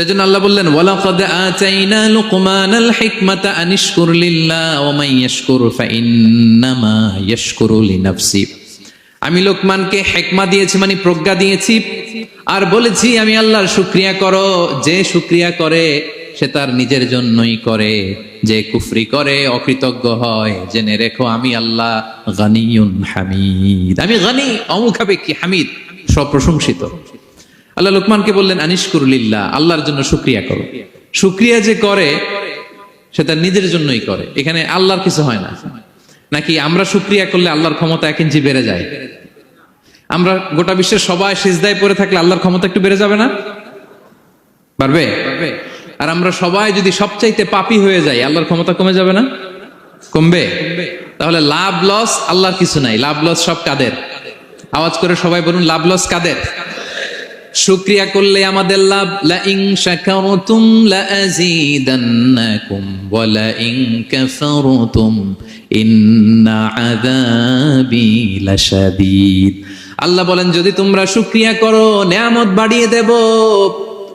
আল্লাহ বললেন আমি লোকমানকে হেকমা দিয়েছি মানে প্রজ্ঞা দিয়েছি, আর বলেছি, আমি আল্লাহর শুক্রিয়া করো, যে শুক্রিয়া করে, সে তার নিজের জন্যই করে। যে কুফরি করে, অকৃতজ্ঞ হয়, জেনে রেখো, আমি আল্লাহ হামিদ। আমি গানি, অমুখাপেক্ষী হামিদ সপ্রশংসিত আল্লাহ লোকমানকে বললেন আনিশকুরুলিল্লাহ আল্লাহর জন্য শুক্রিয়া করো। শুক্রিয়া যে করে, সে তার নিজের জন্যই করে। এখানে আল্লাহর কিছু হয় না। নাকি আমরা শুক্রিয়া করলে আল্লাহর ক্ষমতা এক ইঞ্চি বেড়ে যায়? আমরা গোটা বিশ্বের সবাই সিজদায় পড়ে থাকলে আল্লাহর ক্ষমতা একটু বেড়ে যাবে না? পারবে? আর আমরা সবাই যদি সবচাইতে পাপি হয়ে যাই, আল্লাহর ক্ষমতা কমে যাবে না? কমবে? তাহলে লাভ লস আল্লাহর কিছু নাই। লাভ লস সব কাদের? আওয়াজ করে সবাই বলুন, লাভ লস কাদের? শুক্রিয়া করলে আমাদের লাভ। লা ইন শাকারতুম লা আযীদান্নাকুম ওয়া লা ইন কাফারতুম। ইন্না আযাবি লাশাদীদ। আল্লাহ বলেন, যদি তোমরা শুক্রিয়া করো, নিয়ামত বাড়িয়ে দেব।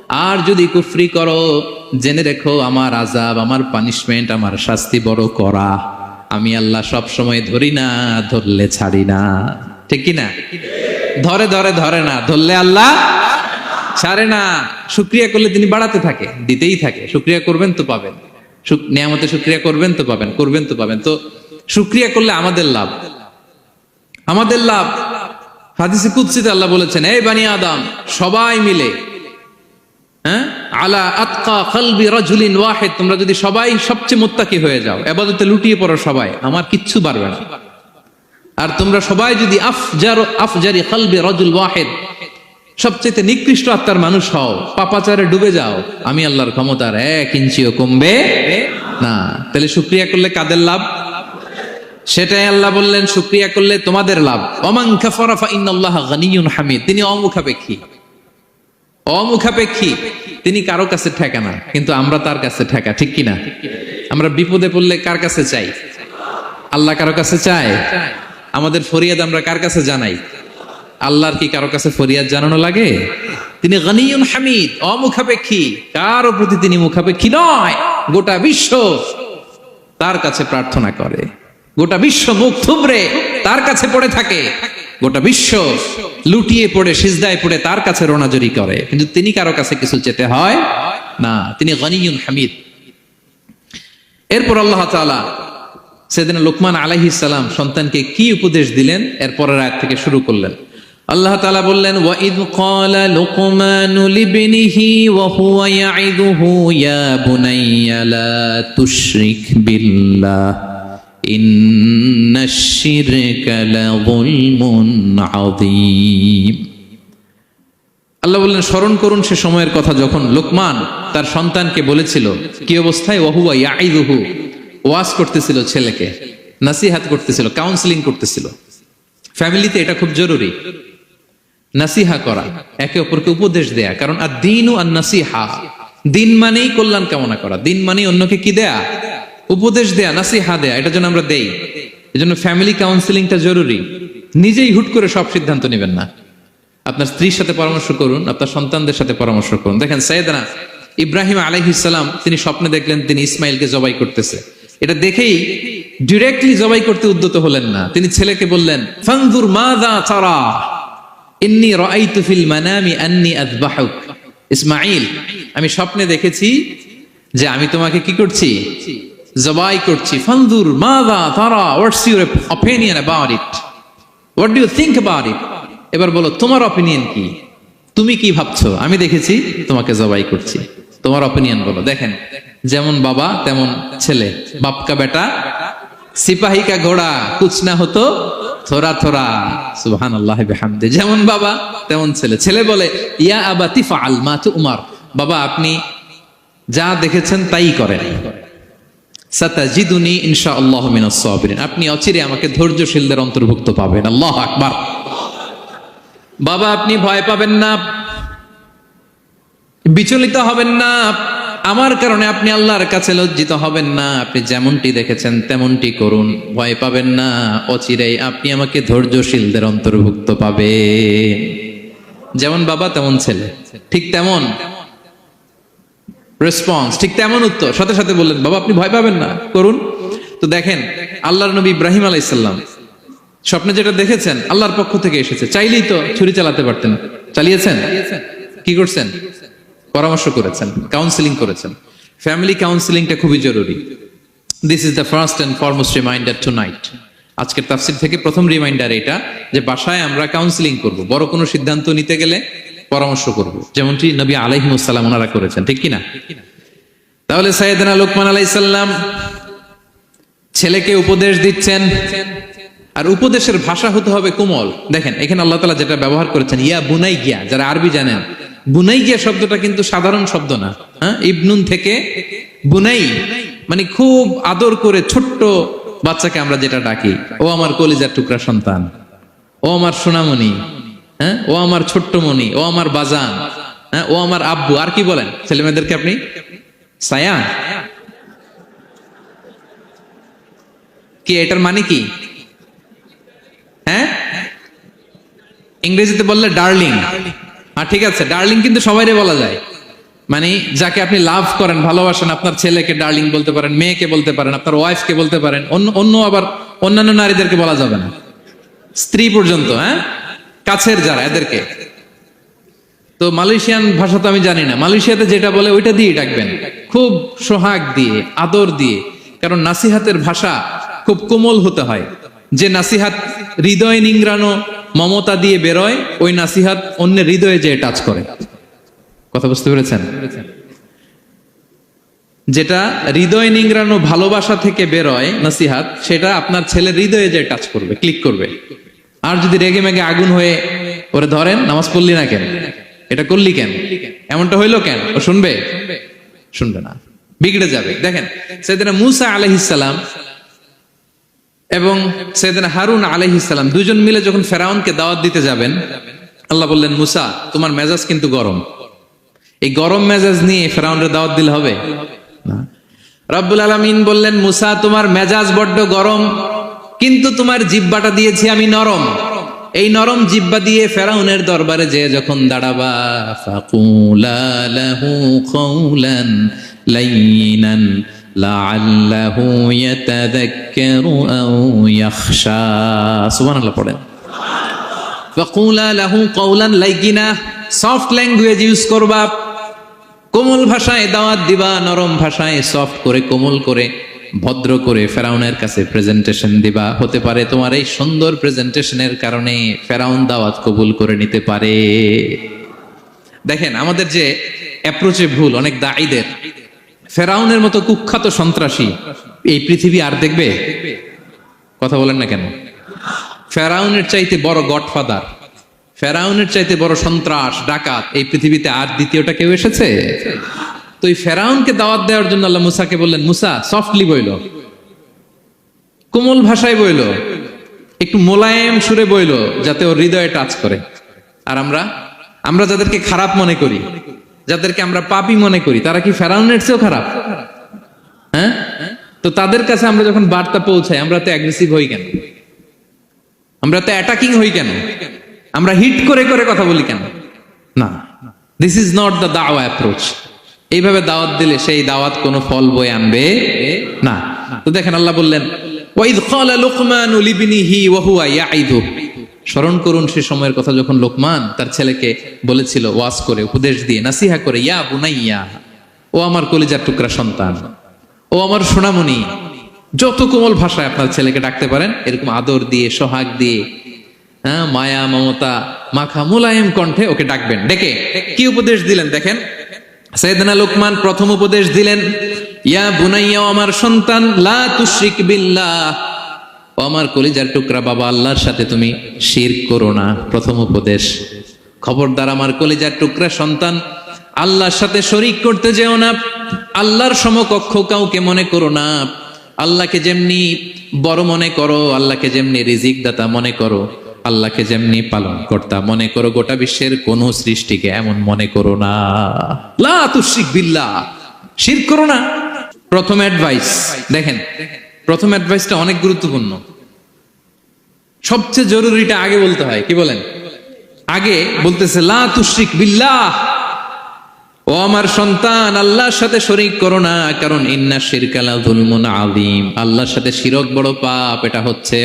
আর যদি কুফরি করো, জেনে রেখো, আমার আজাব আমার পানিশমেন্ট, আমার শাস্তি বড় করা আমি আল্লাহ সব সময় ধরি না, ধরলে ছাড়ি না। ঠিক কি না ধরে ধরে ধরে না, ধরলে আল্লাহ ছাড়ে না, শুক্রিয়া করলে তিনি বাড়াতে থাকে, দিতেই থাকে। শুক্রিয়া করবেন তো পাবেন। নিয়ামতে শুক্রিয়া করবেন তো পাবেন, করবেন তো পাবেন। তো শুক্রিয়া করলে আমাদের লাভ। আমাদের লাভ। হাদিসে কুৎসিতে আল্লাহ বলেছেন এই বানি সবাই মিলে হ্যাঁ? আলা ওয়াহিদ, তোমরা যদি সবাই সবচেয়ে মুত্তাকি হয়ে যাও, এবাদতে লুটিয়ে পড়ো সবাই, আমার কিচ্ছু না। আর তোমরা সবাই যদি ওয়াহিদ সবচেয়ে নিকৃষ্ট আত্মার মানুষ হও। পাপাচারে ডুবে যাও। আমি আল্লাহর ক্ষমতার এক ইঞ্চিও কমবে না। তাহলে শুক্রিয়া করলে কাদের লাভ? সেটাই আল্লাহ বললেন, শুক্রিয়া করলে তোমাদের লাভ। অমাং কাফারা ফা ইন্নাল্লাহ গানিয়ুন হামিদ। তিনি অমুখাপেক্ষী। অমুখাপেক্ষী। তিনি কারও কাছে ঠেকা না, কিন্তু আমরা তার কাছে ঠেকা, ঠিক কিনা? আমরা বিপদে পড়লে কার কাছে চাই? আল্লাহ কারও কাছে চায়? আমাদের ফরিয়াদ আমরা কার কাছে জানাই? আল্লাহর কি কারও কাছে ফরিয়াদ জানানো লাগে? তিনি গনিয়ুন হামিদ, অমুখাপেক্ষী। কারও প্রতি তিনি মুখাপেক্ষী নয়, গোটা বিশ্ব তার কাছে প্রার্থনা করে। গোটা বিশ্ব মুখ থুবড়ে তার কাছে পড়ে থাকে। গোটা বিশ্ব লুটিয়ে পড়ে, সিজদায় পড়ে তার কাছে রোনাজরি করে। কিন্তু তিনি কারও কাছে কিছু চেতে হয় না। তিনি গনিয়ুন হামিদ। এরপর আল্লাহ তাআলা সেদিন লোকমান আলাইহিস সালাম সন্তানকে কি উপদেশ দিলেন? এরপরের আয়াত থেকে শুরু করলেন। আল্লাহ তালা বললেন, ওয়াইদ ক্বালা লুকমানু লিবনিহি ওয়া হুয়া ইয়াইদুহু ইয়া বুনাইয়া লা তুশরিক বিল্লাহ আল্লাহ বললেন, স্মরণ করুন সে সময়ের কথা যখন লোকমান তার সন্তানকে বলেছিল, কি অবস্থায়? ওহুয়া ইয়াইদুহু ওয়াজ করতেছিল ছেলেকে, নাসিহাত করতেছিল, কাউন্সিলিং করতেছিল। ফ্যামিলিতে এটা খুব জরুরি। নাসিহা করা, একে অপরকে উপদেশ দেয়া। কারণ আর দিন আর নাসিহা দিন মানেই কল্যাণ কামনা করা, দিন মানেই অন্যকে কি দেয়া? উপদেশ দেয়া, নাসিহা দেয়া, এটা জন্য আমরা দেই। এজন্য ফ্যামিলি কাউন্সিলিংটা জরুরি। নিজেই হুট করে সব সিদ্ধান্ত নেবেন না। আপনার স্ত্রীর সাথে পরামর্শ করুন, আপনার সন্তানদের সাথে পরামর্শ করুন। দেখেন সাইদানা ইব্রাহিম আলাইহিসাল্লাম তিনি স্বপ্নে দেখলেন, তিনি ইসমাইলকে জবাই করতেছে। এটা দেখেই ডিরেক্টলি জবাই করতে উদ্যত হলেন না। তিনি ছেলেকে বললেন, ফানজুর মাযা তারা। ইন্নী রাআইতু ফিল মানামি আন্নী আযবাহুক। ইসমাইল আমি স্বপ্নে দেখেছি যে আমি তোমাকে কি করছি? জবাই করছি। ফানজুর মাযা তারা, what's your opinion about it? What do you think about it? এবার বলো, তোমার অপিনিয়ন কি? তুমি কি ভাবছ? আমি দেখেছি তোমাকে জবাই করছি। তোমার অপিনিয়ন বলো। দেখেন, যেমন বাবা, তেমন ছেলে। বাপকা বেটা সিপাহী কা ঘোড়া, কুছ না হতো, থোড়া থোড়া। সুবহান আল্লাহ যেমন বাবা, তেমন ছেলে। ছেলে বলে, ইয়া আবা তিফা আল মা উমার। বাবা, আপনি যা দেখেছেন তাই করেন। সাতাজিদুনি ইনশা আল্লাহ মিনাস সাবিরিন। আপনি অচিরে আমাকে ধৈর্যশীলদের অন্তর্ভুক্ত পাবেন। আল্লাহ আকবার। বাবা, আপনি ভয় পাবেন না। বিচলিত হবেন না। আমার কারণে আপনি আল্লাহর কাছে লজ্জিত হবেন না, আপনি যেমনটি দেখেছেন তেমনটি করুন, ভয় পাবেন না, অচিরেই আপনি আমাকে ধৈর্যশীলদের অন্তর্ভুক্ত পাবেন। যেমন বাবা, তেমন ছেলে, ঠিক তেমন রেসপন্স ঠিক তেমন উত্তর, সাথে সাথে বললেন, বাবা, আপনি ভয় পাবেন না, করুন। তো দেখেন, আল্লাহর নবী ইব্রাহিম আলাইসাল্লাম স্বপ্নে যেটা দেখেছেন, আল্লাহর পক্ষ থেকে এসেছে। চাইলেই তো ছুরি চালাতে পারতেন চালিয়েছেন? কি করছেন? পরামর্শ করেছেন কাউন্সিলিং করেছেন। ফ্যামিলি কাউন্সিলিংটা খুবই জরুরি। This is the first and foremost reminder tonight আজকের তাফসির থেকে প্রথম রিমাইন্ডার এটা যে বাসায় আমরা কাউন্সিলিং করব। বড় কোনো সিদ্ধান্ত নিতে গেলে পরামর্শ করব। যেমনটি নবী আলাইহিমুসাল্লাম ওনারা করেছেন, ঠিক কিনা? তাহলে সাইয়েদনা লোকমান আলাইসাল্লাম ছেলেকে উপদেশ দিচ্ছেন। আর উপদেশের ভাষা হতে হবে কোমল। দেখেন, এখানে আল্লাহ তালা যেটা ব্যবহার করেছেন, ইয়া বুনাই গিয়া যারা আরবি জানেন বুনাই গিয়া শব্দটা কিন্তু সাধারণ শব্দ না হ্যাঁ? ইবনুন থেকে বুনাই মানে খুব আদর করে ছোট্ট বাচ্চাকে আমরা যেটা ডাকি, ও আমার কলিজার টুকরা সন্তান, ও আমার সোনামণি হ্যাঁ? ও আমার ছোট্ট মণি ও আমার বাজান হ্যাঁ? ও আমার আব্বু। আর কি বলেন ছেলে মেয়েদেরকে আপনি? সায়া? কি, এটার মানে কি? হ্যাঁ? ইংরেজিতে বললে ডার্লিং। হ্যাঁ ঠিক আছে ডার্লিং কিন্তু সবাইরে বলা যায়। মানে যাকে আপনি লাভ করেন, ভালোবাসেন, আপনার ছেলেকে ডার্লিং বলতে পারেন, মেয়েকে বলতে পারেন, আপনার ওয়াইফকে বলতে পারেন, অন্য অন্য আবার অন্যান্য নারীদেরকে বলা যাবে না। স্ত্রী পর্যন্ত হ্যাঁ? কাছের যারা, এদেরকে। তো মালয়েশিয়ান ভাষা তো আমি জানি না। মালয়েশিয়াতে যেটা বলে, ওইটা দিয়ে ডাকবেন। খুব সোহাগ দিয়ে, আদর দিয়ে। কারণ নাসিহাতের ভাষা খুব কোমল হতে হয়। যে নাসিহাত হৃদয় নিংড়ানো মমতা দিয়ে বেরোয়, ওই নাসিহাত অন্যের হৃদয়ে যেয়ে টাচ করে। কথা বুঝতে পেরেছেন? যেটা হৃদয় নিংড়ানো ভালোবাসা থেকে বেরোয় নাসিহাত, সেটা আপনার ছেলের হৃদয়ে যে টাচ করবে, ক্লিক করবে। আর যদি রেগে মেগে আগুন হয়ে ওরে ধরেন, নামাজ পড়লি না কেন? এটা করলি কেন? এমনটা হইল কেন? ও শুনবে? শুনবে না। বিগড়ে যাবে। দেখেন সেদিন মুসা আলহিসাল্লাম এবং সেদিন হারুন আলহিসাল্লাম দুজন মিলে যখন ফেরাউনকে দাওয়াত দিতে যাবেন, আল্লাহ বললেন, মুসা, তোমার মেজাজ কিন্তু গরম। এই গরম মেজাজ নিয়ে ফেরাউনের দাওয়াত দিলে হবে? রব্বুল আলমিন বললেন, মুসা, তোমার মেজাজ বড্ড গরম, কিন্তু তোমার জিব্বাটা দিয়েছি আমি নরম। এই নরম জিব্বা দিয়ে ফেরাউনের দরবারে যে যখন দাঁড়াবা লাআল্লাহু ইয়াতাযাক্কারু আও ইয়াখশা। সুবহানাল্লাহ পড়েন। ফাকুলা লাহু কওলান লাইগিনা, সফট ল্যাঙ্গুয়েজ ইউজ করবা। কোমল ভাষায় দাওয়াত দিবা, নরম ভাষায় সফট করে, কোমল করে, ভদ্র করে ফেরাউনের কাছে প্রেজেন্টেশন দিবা। হতে পারে তোমার এই সুন্দর প্রেজেন্টেশনের কারণে ফেরাউন দাওয়াত কবুল করে নিতে পারে। দেখেন, আমাদের যে অ্যাপ্রোচে ভুল, অনেক দায়ীদের ফেরাউনের মতো কুখ্যাত সন্ত্রাসী এই পৃথিবী আর দেখবে? কথা বলেন না কেন? ফেরাউনের চাইতে বড় গডফাদার, ফেরাউনের চাইতে বড় সন্ত্রাস, ডাকাত এই পৃথিবীতে আর দ্বিতীয়টা কেউ এসেছে? তো এই ফেরাউনকে দাওয়াত দেওয়ার জন্য আল্লাহ মুসাকে বললেন, মুসা সফটলি বইল। কোমল ভাষায় বইল। একটু মোলায়েম সুরে বইল, যাতে ওর হৃদয়ে টাচ করে। আর আমরা? আমরা যাদেরকে খারাপ মনে করি যাদেরকে আমরা পাপি মনে করি, তারা কি ফেরাউনের চেয়েও খারাপ? হ্যাঁ? তো তাদের কাছে আমরা যখন বার্তা পৌঁছাই, আমরা তো অ্যাগ্রেসিভ হই কেন? আমরা তো অ্যাটাকিং হই কেন? আমরা হিট করে করে কথা বলি কেন? না। দিস ইজ নট দ্য দাওয়া অ্যাপ্রোচ এইভাবে দাওয়াত দিলে সেই দাওয়াত কোনো ফল বয়ে আনবে না। তো দেখেন আল্লাহ বললেন ওয়াইদ ক্বালা লুকমানু লিবনিহি ওয়া হুয়া ইয়াইদু স্মরণ করুন সে সময়ের কথা যখন লোকমান তার ছেলেকে বলেছিল, ওয়াজ করে, উপদেশ দিয়ে, নাসিহা করে, ইয়া বুনাইয়া, ও আমার কলিজার টুকরা সন্তান, ও আমার সোনামণি, যত কোমল ভাষায় আপনার ছেলেকে ডাকতে পারেন, এরকম আদর দিয়ে, সোহাগ দিয়ে হ্যাঁ মায়া, মমতা, মাখা, মুলায়েম কণ্ঠে ওকে ডাকবেন। ডেকে, কি উপদেশ দিলেন দেখেন? সৈয়দনা লোকমান প্রথম উপদেশ দিলেন, ইয়া বুনাইয়া আমার সন্তান, লা তুশরিক বিল্লাহ ও আমার কলিজার টুকরা, বাবা আল্লাহর সাথে তুমি শির করো না। প্রথম উপদেশ, খবরদার আমার কলিজার টুকরা সন্তান, আল্লাহর সাথে শরিক করতে যেও না, আল্লাহর সমকক্ষ কাউকে মনে করো না। আল্লাহকে যেমনি বড় মনে করো, আল্লাহকে যেমনি রিজিক দাতা মনে করো, আল্লাহকে যেমনি পালন কর্তা মনে করো, গোটা বিশ্বের কোন সৃষ্টিকে এমন মনে করো না। লা তুশরিক বিল্লাহ, শির করো না। প্রথম অ্যাডভাইস দেখেন প্রথম অ্যাডভাইসটা অনেক গুরুত্বপূর্ণ। সবচেয়ে জরুরিটা আগে বলতে হয়, কি বলেন? আগে বলতেছে, লা তুশরিক বিল্লাহ। ও আমার সন্তান, আল্লাহর সাথে শরিক করো না, কারণ ইন্না শিরকালা জুলমুন আযীম। আল্লাহর সাথে শিরক বড় পাপ, এটা হচ্ছে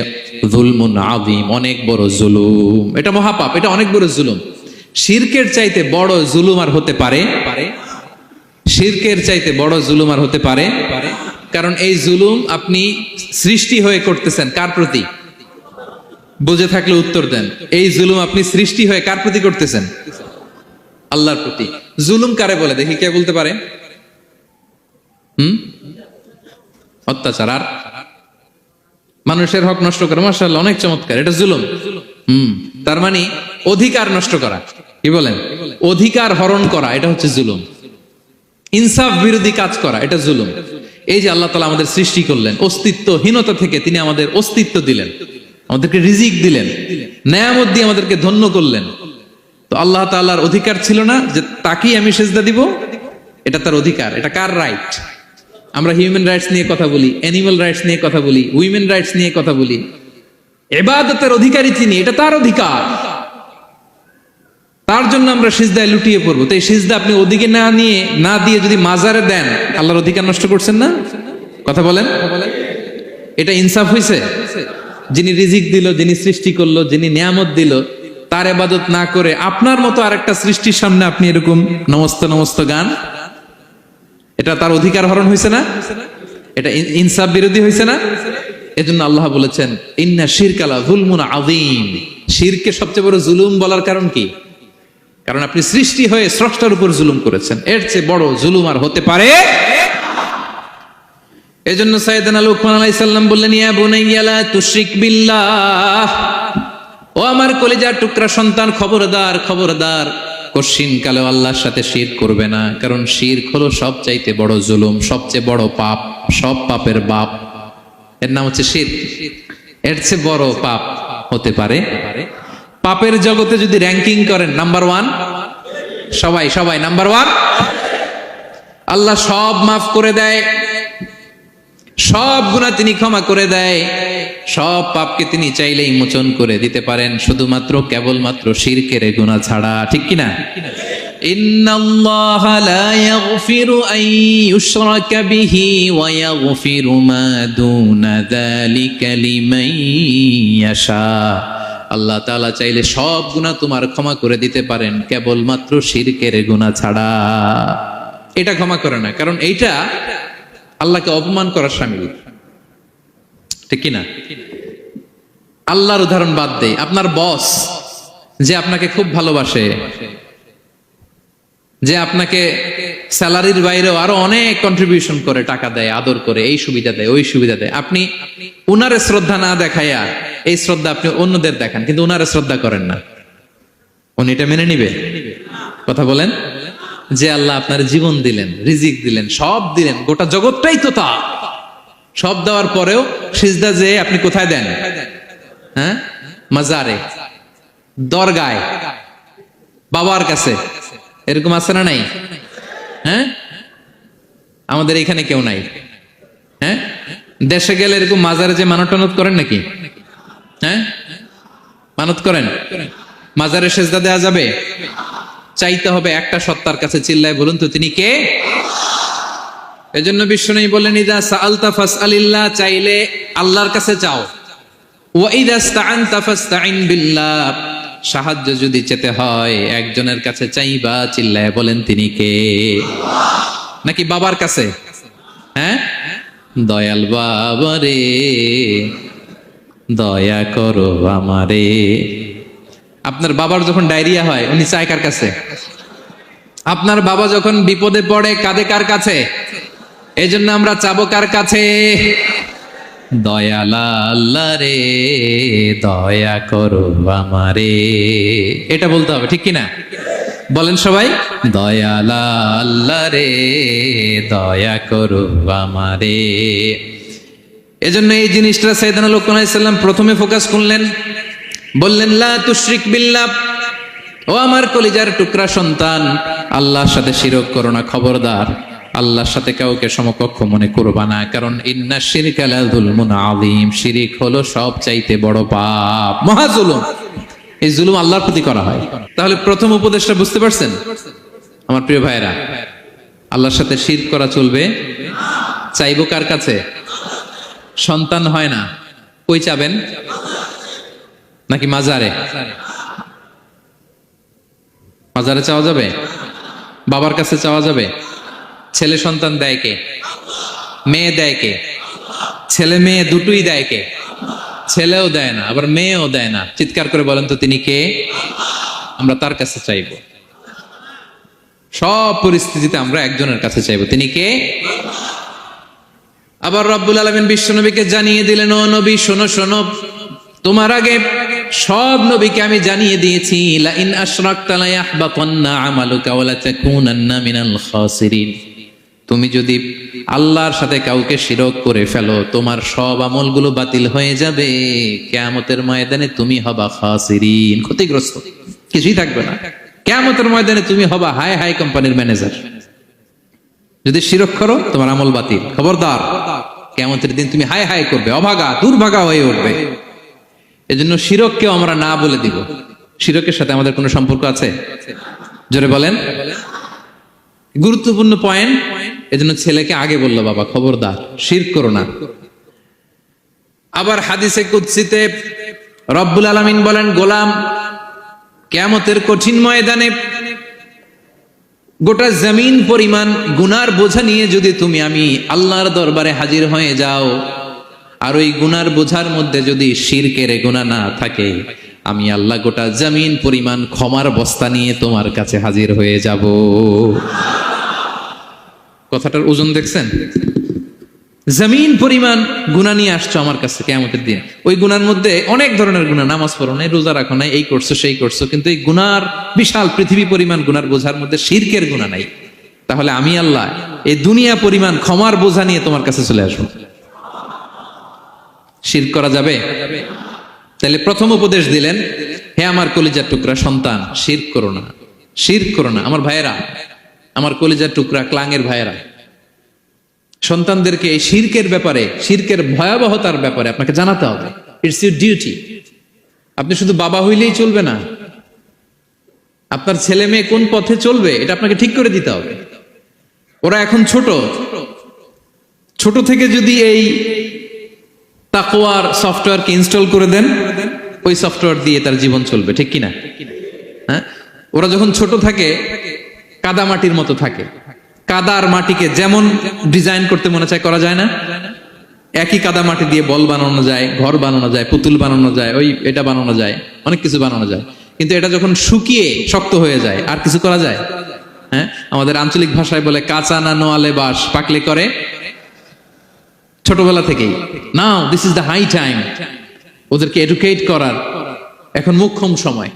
জুলমুন আযীম, অনেক বড় জুলুম। এটা মহাপাপ, এটা অনেক বড় জুলুম। শিরকের চাইতে বড় জুলুম আর হতে পারে, শিরকের চাইতে বড় জুলুম আর হতে পারে পারে কারণ এই জুলুম আপনি সৃষ্টি হয়ে করতেছেন, কার প্রতি? বুঝে থাকলে উত্তর দেন, এই জুলুম আপনি সৃষ্টি হয়ে কার প্রতি করতেছেন? আল্লাহর প্রতি। জুলুম কারে বলে? দেখি কে বলতে পারে। অত্যাচার। আর মানুষের হক নষ্ট করা মাসাল্লাহ অনেক চমৎকার, এটা জুলুম। হুম, তার মানে অধিকার নষ্ট করা। কি বলেন? অধিকার হরণ করা, এটা হচ্ছে জুলুম। ইনসাফ বিরোধী কাজ করা, এটা জুলুম। এই যে আল্লাহ তালা আমাদের সৃষ্টি করলেন, অস্তিত্বহীনতা থেকে তিনি আমাদের অস্তিত্ব দিলেন, আমাদেরকে রিজিক দিলেন, নেয়ামত দিয়ে আমাদেরকে ধন্য করলেন। তো আল্লাহ তাল্লাহার অধিকার ছিল না যে তাকেই আমি সেজদা দিব? এটা তার অধিকার, এটা কার রাইট আমরা হিউম্যান রাইটস নিয়ে কথা বলি অ্যানিমাল রাইটস নিয়ে কথা বলি উইমেন রাইটস নিয়ে কথা বলি। এবাদতের অধিকারী তিনি, এটা তার অধিকার। তার জন্য আমরা সিজদায় লুটিয়ে পড়ব। তো এই সিজদা আপনি ওদিকে না নিয়ে, না দিয়ে যদি মাজারে দেন, আল্লাহর অধিকার নষ্ট করছেন না? কথা বলেন। এটা ইনসাফ হয়েছে যিনি রিজিক দিল, যিনি সৃষ্টি করল, যিনি নিয়ামত দিল, তার এবাদত না করে আপনার মতো আরেকটা সৃষ্টির সামনে আপনি এরকম নমস্ত নমস্ত গান? এটা তার অধিকার হরণ হয়েছে না? এটা ইনসাফ বিরোধী হয়েছে না? এজন্য আল্লাহ বলেছেন, ইন্না শিরকালা জুলমুন আযীম। শিরকে সবচেয়ে বড় জুলুম বলার কারণ কি? কারণ আপনি সৃষ্টি হয়ে স্রষ্টার উপর জুলুম করেছেন। এর চেয়ে বড় জুলুম আর হতে পারে এজন্য সাইয়েদানা লুকমান আলাইহিস সালাম বললেন, ইয়া বুনাইয়া লা তুশরিক বিল্লাহ। ও আমার কলিজার টুকরা সন্তান, খবরদার খবরদার। কশিন কালে আল্লাহর সাথে শির করবে না, কারণ শিরক হলো সবচাইতে বড় জুলুম, সবচেয়ে বড় পাপ, সব পাপের বাপ। এর নাম হচ্ছে শির। এর চেয়ে বড় পাপ হতে পারে পাপের জগতে যদি র্যাঙ্কিং করেন নাম্বার ওয়ান সবাই সবাই নাম্বার ওয়ান আল্লাহ সব মাফ করে দেয় সব গুণা তিনি ক্ষমা করে দেয় সব পাপকে তিনি চাইলেই মোচন করে দিতে পারেন শুধুমাত্র কেবলমাত্র শিরকের গুণা ছাড়া ঠিক কিনা إن الله لا يغفر أن يشرك به ويغفر ما دون ذلك لمن يشاء আল্লাহ তাআলা চাইলে সব গুনাহ তোমার ক্ষমা করে দিতে পারেন, কেবলমাত্র শিরকের গুনাহ ছাড়া। এটা ক্ষমা করে না, কারণ এইটা আল্লাহকে অপমান করার সামিল। ঠিক কিনা? আল্লাহর উদাহরণ বাদ দেই, আপনার বস যে আপনাকে খুব ভালোবাসে, যে আপনাকে স্যালারির বাইরেও আরও অনেক কন্ট্রিবিউশন করে, টাকা দেয়, আদর করে, এই সুবিধা দেয়, ওই সুবিধা দেয়। আপনি উনারে শ্রদ্ধা না দেখাইয়া এই শ্রদ্ধা আপনি অন্যদের দেখান, কিন্তু উনারে শ্রদ্ধা করেন না। উনি এটা মেনে নিবে? কথা বলেন। যে আল্লাহ আপনার জীবন দিলেন, রিজিক দিলেন, সব দিলেন, গোটা জগৎটাই তো তা। সব দেওয়ার পরেও সিজদা যে আপনি কোথায় দেন? হ্যাঁ? মাজারে, দরগায়, বাবার কাছে। এরকম আছে না নাই? হ্যাঁ? আমাদের এখানে কেউ নাই। হ্যাঁ? দেশে গেলে এরকম মাজারে যে মানত টানত করেন নাকি? হ্যাঁ? মানত করেন? মাজারে সেজদা দেওয়া যাবে? চাইতে হবে একটা সত্তার কাছে চিল্লায় বলুন তো, তিনি কে? এজন্য বিশ্ব নেই বলেন ইদা সাআলতা ফাসআলিল্লাহ চাইলে আল্লাহর কাছে চাও ওয়া ইদা ইসতাআনতা ফাসতাইন বিল্লাহ। সাহায্য যদি চেতে হয়, একজনের কাছে চাইবা, চিল্লায় বলেন তিনি কে? নাকি বাবার কাছে? হ্যাঁ? দয়াল বাবা রে, দয়া করো আমারে। আপনার বাবার যখন ডায়রিয়া হয়, উনি চায় কার কাছে? আপনার বাবা যখন বিপদে পড়ে, কাঁদে কার কাছে? এই জন্য আমরা চাবো কার কাছে? দয়ালা রে দয়া করো আমারে। এটা বলতে হবে, ঠিক কিনা? বলেন সবাই দয়ালা রে দয়া করো আমারে। এজন্য এই জিনিসটা সাইদানা লোকমান ইসলাম প্রথমে ফোকাস করলেন। বললেন, লা তুশরিক বিল্লাহ। ও আমার কলিজার টুকরা সন্তান, আল্লাহর সাথে শিরক করো না, খবরদার। আল্লাহর সাথে কাউকে সমকক্ষ মনে করবা না, কারণ ইন্না শিরকা লা যুলমুন আযীম। শিরিক হলো সব চাইতে বড় পাপ। মহা জুলুম। এই জুলুম আল্লাহর প্রতি করা হয়। তাহলে প্রথম উপদেশটা বুঝতে পারছেন? আমার প্রিয় ভাইরা আল্লাহর সাথে শির করা চলবে? চাইব কার কাছে? সন্তান হয় না। কই চাবেন? নাকি মাজারে? মাজারে চাওয়া যাবে? বাবার কাছে চাওয়া যাবে? ছেলে সন্তান দেয় কে? মেয়ে দেয় কে? ছেলে মেয়ে দুটোই দেয় কে? ছেলেও দেয় না, আবার মেয়েও দেয় না। চিৎকার করে বলেন তো তিনি কে? আমরা তার কাছে চাইব। সব পরিস্থিতিতে আমরা একজনের কাছে চাইব। তিনি কে? আবার রব্বুল আলমিন বিশ্ব নবীকে জানিয়ে দিলেন, ও নবী, শোনো শোনো, তোমার আগে সব নবীকে আমি জানিয়ে দিয়েছি, লা ইন আশরাকতা লা ইয়াহবাতান্না আমালুকা ওয়া লা তাকুনান্না মিনাল খাসিরিন। তুমি যদি আল্লাহর সাথে কাউকে শিরক করে ফেলো, তোমার সব আমলগুলো বাতিল হয়ে যাবে। কেয়ামতের ময়দানে তুমি হবা খাসিরিন, ক্ষতিগ্রস্ত। কিছুই থাকবে না। কেয়ামতের ময়দানে তুমি হবা হাই হাই কোম্পানির ম্যানেজার। যদি শিরক করো, তোমার আমল বাতিল। খবরদার। কেমতের দিন তুমি হাই হাই করবে, অভাগা, দুর্ভাগা হয়ে উঠবে। এজন্য শিরককেও আমরা না বলে দিব। শিরকের সাথে আমাদের কোনো সম্পর্ক আছে? জোরে বলেন। গুরুত্বপূর্ণ পয়েন্ট এজন্য ছেলেকে আগে বলল, বাবা, খবরদার, শির করো না। আবার হাদিসে কুৎসিতে রব্বুল আলামিন বলেন, গোলাম কেয়ামতের কঠিন ময়দানে গোটা জমিন পরিমাণ গুনার বোঝা নিয়ে যদি তুমি আমি আল্লাহর দরবারে হাজির হয়ে যাও, আর ওই গুনার বোঝার মধ্যে যদি শিরকের গুণা না থাকে, আমি আল্লাহ গোটা জমিন পরিমাণ ক্ষমার বস্তা নিয়ে তোমার কাছে হাজির হয়ে যাব। কথাটার ওজন দেখছেন? জমিন পরিমাণ গুণা নিয়ে আসছো আমার কাছে কেমতের দিন। ওই গুনার মধ্যে অনেক ধরনের গুণা নামাজ পড়ো নাই, রোজা রাখো নাই, এই করছ, সেই করছ, কিন্তু এই গুনার বিশাল পৃথিবী পরিমাণ গুনার বোঝার মধ্যে শিরকের গুণা নাই। তাহলে আমি আল্লাহ এই দুনিয়া পরিমাণ ক্ষমার বোঝা নিয়ে তোমার কাছে চলে আসব। শির করা যাবে? তাহলে প্রথম উপদেশ দিলেন, হে আমার কলিজার টুকরা সন্তান, শির করো না, শির করো না। আমার ভাইয়েরা আমার কলিজার টুকরা ক্লাঙের ভাইয়েরা। সন্তানদেরকে এই শিরকের ব্যাপারে, শিরকের ভয়াবহতার ব্যাপারে আপনাকে জানাতে হবে। ইটস ইউর ডিউটি আপনি শুধু বাবা হইলেই চলবে না। আপনার ছেলে মেয়ে কোন পথে চলবে, এটা আপনাকে ঠিক করে দিতে হবে। ওরা এখন ছোট। ছোট থেকে যদি এই তাকোয়ার সফটওয়্যারকে ইনস্টল করে দেন, ওই সফটওয়্যার দিয়ে তার জীবন চলবে, ঠিক কিনা? হ্যাঁ? ওরা যখন ছোট থাকে কাদা মাটির মতো থাকে। কাদার মাটিকে যেমন ডিজাইন করতে মনে চায়, করা যায় না? একই কাদা মাটি দিয়ে বল বানানো যায়, ঘর বানানো যায়, পুতুল বানানো যায়, ওই এটা বানানো যায়, অনেক কিছু বানানো যায়। কিন্তু এটা যখন শুকিয়ে শক্ত হয়ে যায়, আর কিছু করা যায়? হ্যাঁ? আমাদের আঞ্চলিক ভাষায় বলে, কাঁচা না নোয়ালে বাস পাকলে করে। ছোটবেলা থেকেই। Now this is the high time ওদেরকে এডুকেট করার এখন মুখ্যম সময়।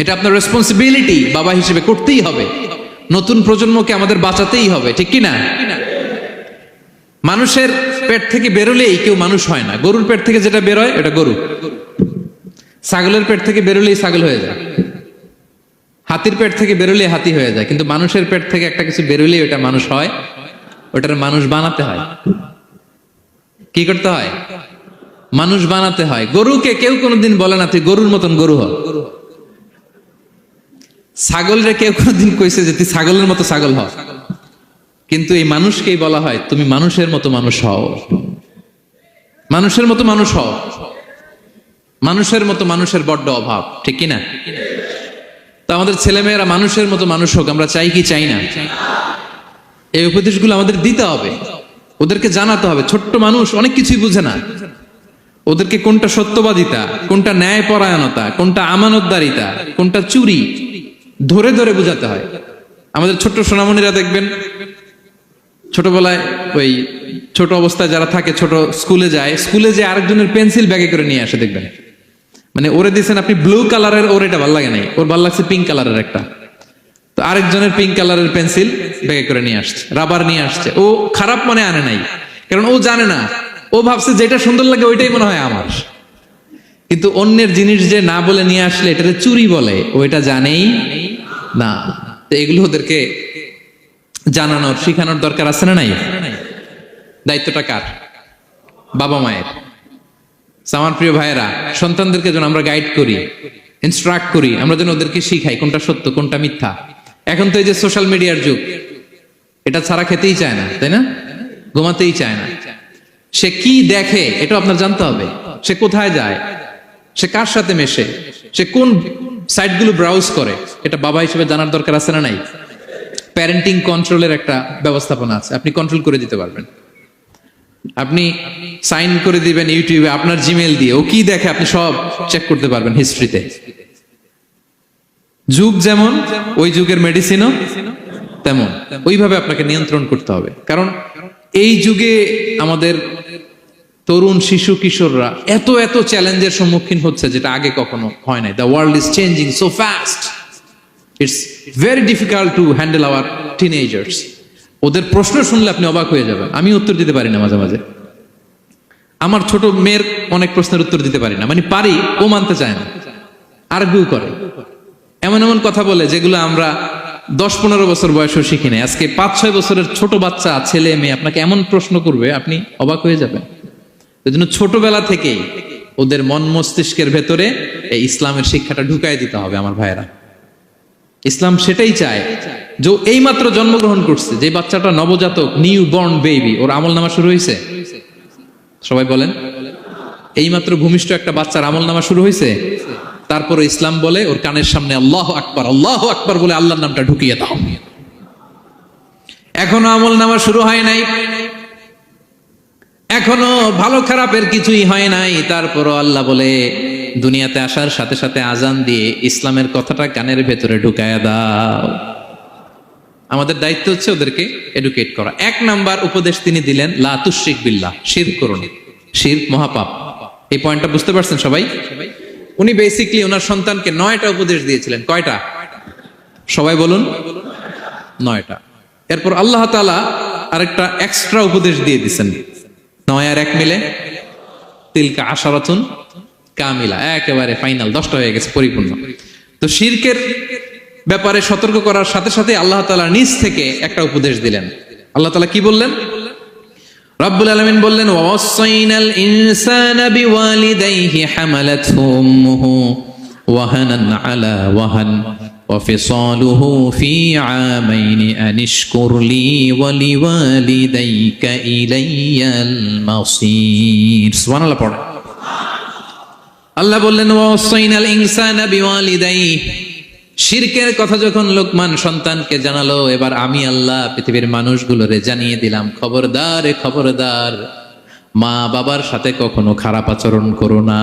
এটা আপনার রেসপন্সিবিলিটি বাবা হিসেবে করতেই হবে। নতুন প্রজন্মকে আমাদের বাঁচাতেই হবে, ঠিক কি না? মানুষের পেট থেকে বেরোলেই কেউ মানুষ হয় না। গরুর পেট থেকে যেটা বেরোয়, এটা গরু। ছাগলের পেট থেকে বেরোলেই ছাগল হয়ে যায়। হাতির পেট থেকে বেরোলেই হাতি হয়ে যায়। কিন্তু মানুষের পেট থেকে একটা কিছু বেরোলেই ওটা মানুষ হয়, ওটার মানুষ বানাতে হয়। কি করতে হয়? মানুষ বানাতে হয়। গরুকে কেউ কোনোদিন বলে না, তুই গরুর মতন গরু হ। ছাগলরে কেউ কোনোদিন কইছে যে, তুই ছাগলের মতো ছাগল হ। কিন্তু এই মানুষকেই বলা হয়, তুমি মানুষের মতো মানুষ হও। মানুষের মতো মানুষ হও। মানুষের মতো মানুষের বড্ড অভাব, ঠিক কি না তো আমাদের ছেলেমেয়েরা মানুষের মতো মানুষ হোক, আমরা চাই কি চাই না? এই উপদেশগুলো আমাদের দিতে হবে। ওদেরকে জানাতে হবে, ছোট্ট মানুষ অনেক কিছুই বুঝে না। ওদেরকে কোনটা সত্যবাদিতা, কোনটা ন্যায় পরায়ণতা কোনটা আমানতদারিতা, কোনটা চুরি ধরে ধরে বোঝাতে হয়। আমাদের ছোট্ট সোনামণিরা দেখবেন, ছোটবেলায় ওই ছোট অবস্থায় যারা থাকে, ছোট স্কুলে যায়, স্কুলে যে আরেকজনের পেন্সিল ব্যাগে করে নিয়ে আসে দেখবেন। মানে ওরে দিয়েছেন আপনি ব্লু কালারের, ওর এটা ভালো লাগে নাই। ওর ভালো লাগছে পিঙ্ক কালারের একটা। তো আরেকজনের পিঙ্ক কালারের পেন্সিল ব্যাগে করে নিয়ে আসছে, রাবার নিয়ে আসছে। ও খারাপ মনে আনে নাই, কারণ ও জানে না। ও ভাবছে যেটা সুন্দর লাগে ওইটাই মনে হয় আমার। কিন্তু অন্যের জিনিস যে না বলে নিয়ে আসলে এটাতে চুরি বলে, ও এটা জানেই না। তো এগুলো ওদেরকে জানানোর, শিখানোর দরকার আছে না নাই? দায়িত্বটা কার? বাবা মায়ের। আমার প্রিয় ভাইয়েরা, সন্তানদেরকে যেন আমরা গাইড করি ইনস্ট্রাক্ট করি, আমরা যেন ওদেরকে শিখাই কোনটা সত্য, কোনটা মিথ্যা। এখন তো এই যে সোশ্যাল মিডিয়ার যুগ, এটা ছাড়া খেতেই চায় না, তাই না? ঘুমাতেই চায় না। সে কি দেখে এটা আপনার জানতে হবে। সে কোথায় যায়? সে কার সাথে মেশে? সে কোন সাইটগুলো ব্রাউজ করে, এটা বাবা হিসেবে জানার দরকার আছে না নাই? প্যারেন্টিং কন্ট্রোলের একটা ব্যবস্থাপনা আছে, আপনি কন্ট্রোল করে দিতে পারবেন। আপনি সাইন করে দিবেন ইউটিউবে আপনার জিমেল দিয়ে, ও কি দেখে আপনি সব চেক করতে পারবেন হিস্ট্রিতে যুগ যেমন, ওই যুগের মেডিসিনও তেমন। ওইভাবে আপনাকে নিয়ন্ত্রণ করতে হবে। কারণ এই যুগে আমাদের তরুণ শিশু কিশোররা এত এত চ্যালেঞ্জের সম্মুখীন হচ্ছে যেটা আগে কখনো হয় নাই। The world is changing so fast it's very difficult to handle our teenagers ওদের প্রশ্ন শুনলে আপনি অবাক হয়ে যাবেন। আমি উত্তর দিতে পারি না মাঝে মাঝে। আমার ছোট মেয়ের অনেক প্রশ্নের উত্তর দিতে পারি না। মানে পারি, ও মানতে চায় না। আর্গুও করে। এমন এমন কথা বলে যেগুলো আমরা দশ পনেরো বছর বয়সেও শিখি নাই। আজকে পাঁচ ছয় বছরের ছোট বাচ্চা, ছেলে, মেয়ে আপনাকে এমন প্রশ্ন করবে, আপনি অবাক হয়ে যাবেন। এই জন্য ছোটবেলা থেকেই ওদের মন মস্তিষ্কের ভেতরে এই ইসলামের শিক্ষাটা ঢুকাই দিতে হবে আমার ভাইয়েরা। ইসলাম সেটাই চায় যে এই মাত্র জন্মগ্রহণ করছে, যে বাচ্চাটা নবজাতক নিউ বর্ন বেবি ওর আমল নামা শুরু হয়েছে? সবাই বলেন। এই মাত্র ভূমিষ্ঠ একটা বাচ্চার আমল নামা শুরু হয়েছে? তারপর ইসলাম বলে, ওর কানের সামনে আল্লাহ আকবার, আল্লাহ আকবর বলে আল্লাহর নামটা ঢুকিয়ে দাও। এখনও আমল নামা শুরু হয় নাই। এখনও ভালো খারাপের কিছুই হয় নাই। তারপরও আল্লাহ বলে, দুনিয়াতে আসার সাথে সাথে আজান দিয়ে ইসলামের কথাটা কানের ভেতরে ঢুকায়া দাও। আমাদের দায়িত্ব হচ্ছে ওদেরকে এডুকেট করা। এক নাম্বার উপদেশ তিনি দিলেন, লা তুশরিক বিল্লাহ শির করুন শির মহাপাপ। এই পয়েন্টটা বুঝতে পারছেন সবাই? উনি বেসিকলি ওনার সন্তানকে নয়টা উপদেশ দিয়েছিলেন। কয়টা? সবাই বলুন। নয়টা। এরপর আল্লাহ তাআলা আরেকটা এক্সট্রা উপদেশ দিয়ে দিছেন নয় আর এক মিলে। তিলকা আশারাতুন কামিলা, একেবারে ফাইনাল দশটা হয়ে গেছে, পরিপূর্ণ। তো শিরকের ব্যাপারে সতর্ক করার সাথে সাথে আল্লাহ তালা নিজ থেকে একটা উপদেশ দিলেন। আল্লাহ তালা কি বললেন? রব্বুল আলামিন বললেন ওয়াসাইনাল ইনসানা বিওয়ালিদাইহি হামালাতহু উম্মুহু ওয়াহানান আলা ওয়াহান। وفصاله في عامين أن اشكر لي ولوالديك إلي المصير سبحان الله পড়ে আল্লাহ বললেন ওয়াসাইনাল ইনসানা বিওয়ালিদাইহি শিরকের কথা যখন লোকমান সন্তানকে জানালো এবার আমি আল্লাহ পৃথিবীর মানুষগুলোরে জানিয়ে দিলাম খবরদার এ খবরদার মা বাবার সাথে কখনো খারাপ আচরণ করো না